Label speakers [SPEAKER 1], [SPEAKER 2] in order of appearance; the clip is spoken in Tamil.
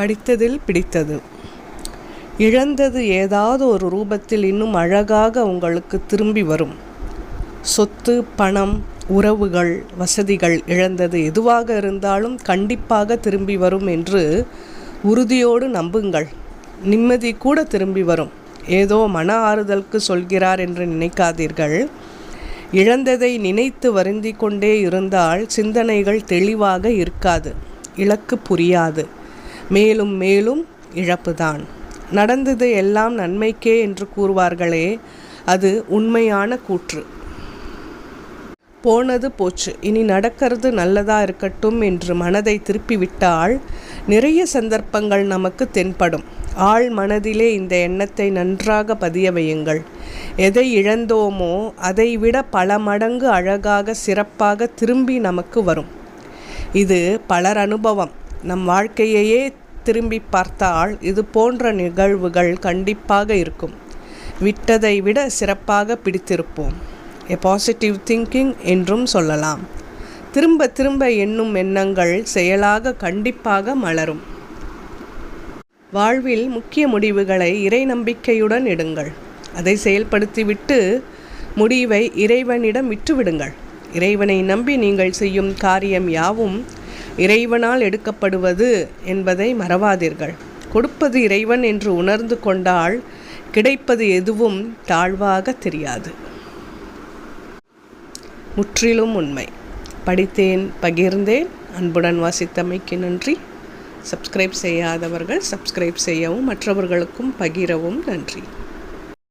[SPEAKER 1] படித்ததில் பிடித்தது. இழந்தது ஏதாவது ஒரு ரூபத்தில் இன்னும் அழகாக உங்களுக்கு திரும்பி வரும். சொத்து பணம் உறவுகள் வசதிகள் இழந்தது எதுவாக இருந்தாலும் கண்டிப்பாக திரும்பி வரும் என்று உறுதியோடு நம்புங்கள். நிம்மதி கூட திரும்பி வரும். ஏதோ மன ஆறுதலுக்கு சொல்கிறார் என்று நினைக்காதீர்கள். இழந்ததை நினைத்து வருந்தி கொண்டே இருந்தால் சிந்தனைகள் தெளிவாக இருக்காது. இலக்கு புரியாது. மேலும் மேலும் இழப்புதான். நடந்தது எல்லாம் நன்மைக்கே என்று கூறுவார்களே அது உண்மையான கூற்று. போனது போச்சு. இனி நடக்கிறது நல்லதா இருக்கட்டும் என்று மனதை திருப்பிவிட்டால் நிறைய சந்தர்ப்பங்கள் நமக்கு தென்படும். ஆள் மனதிலே இந்த எண்ணத்தை நன்றாக பதிய வையுங்கள். எதை இழந்தோமோ அதை விட பல மடங்கு அழகாக சிறப்பாக திரும்பி நமக்கு வரும். இது பலர் அனுபவம். நம் வாழ்க்கையையே திரும்பி பார்த்தால் இது போன்ற நிகழ்வுகள் கண்டிப்பாக இருக்கும். விட்டதை விட சிறப்பாக பிடித்திருப்போம். எ பாசிட்டிவ் திங்கிங் என்றும் சொல்லலாம். திரும்ப திரும்ப எண்ணும் எண்ணங்கள் செயலாக கண்டிப்பாக மலரும். வாழ்வில் முக்கிய முடிவுகளை இறை நம்பிக்கையுடன் எடுங்கள். அதை செயல்படுத்திவிட்டு முடிவை இறைவனிடம் விட்டுவிடுங்கள். இறைவனை நம்பி நீங்கள் செய்யும் காரியம் யாவும் இறைவனால் எடுக்கப்படுவது என்பதை மறவாதீர்கள். கொடுப்பது இறைவன் என்று உணர்ந்து கொண்டால் கிடைப்பது எதுவும் தாழ்வாக தெரியாது. முற்றிலும் உண்மை. படித்தேன் பகிர்ந்தேன். அன்புடன் வாசித்தமைக்கு நன்றி. சப்ஸ்கிரைப் செய்யாதவர்கள் சப்ஸ்கிரைப் செய்யவும் மற்றவர்களுக்கும் பகிரவும் நன்றி.